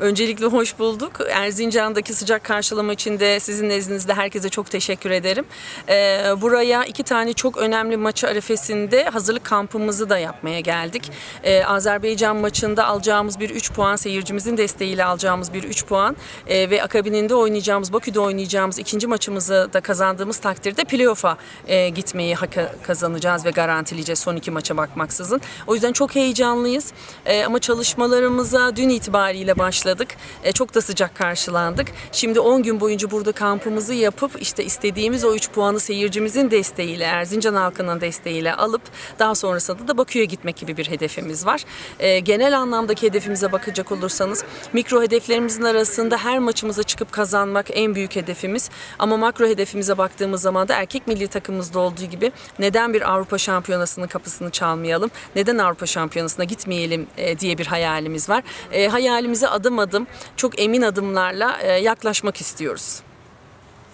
Öncelikle hoş bulduk. Erzincan'daki sıcak karşılama için de sizin nezdinizde herkese çok teşekkür ederim. Ee, buraya iki tane çok önemli maçı arefesinde hazırlık kampımızı da yapmaya geldik. Ee, Azerbaycan maçında alacağımız bir 3 puan, seyircimizin desteğiyle alacağımız bir 3 puan e, ve akabininde oynayacağımız, Bakü'de oynayacağımız ikinci maçımızı da kazandığımız takdirde playoff'a e, gitmeyi kazanacağız ve garantileyeceğiz son iki maça bakmaksızın. O yüzden çok heyecanlıyız. E, ama çalışmalarımıza dün itibariyle başladık. E, çok da sıcak karşılandık. Şimdi 10 gün boyunca burada kampımızı yapıp işte istediğimiz o 3 puanı seyircimizin desteğiyle, Erzincan halkının desteğiyle alıp daha sonrasında da Bakü'ye gitmek gibi bir hedefimiz var. E, genel anlamdaki hedefimize bakacak olursanız mikro hedeflerimizin arasında her maçımıza çıkıp kazanmak en büyük hedefimiz. Ama makro hedefimize baktığımız zaman da erkek milli takımımızda olduğu gibi neden bir Avrupa Şampiyonası'nın kapısını çalmayalım? Neden Avrupa Şampiyonası'na gitmeyelim e, diye bir hayalimiz var. E, hayalimize adım adım çok emin adımlarla e, yaklaşmak istiyoruz.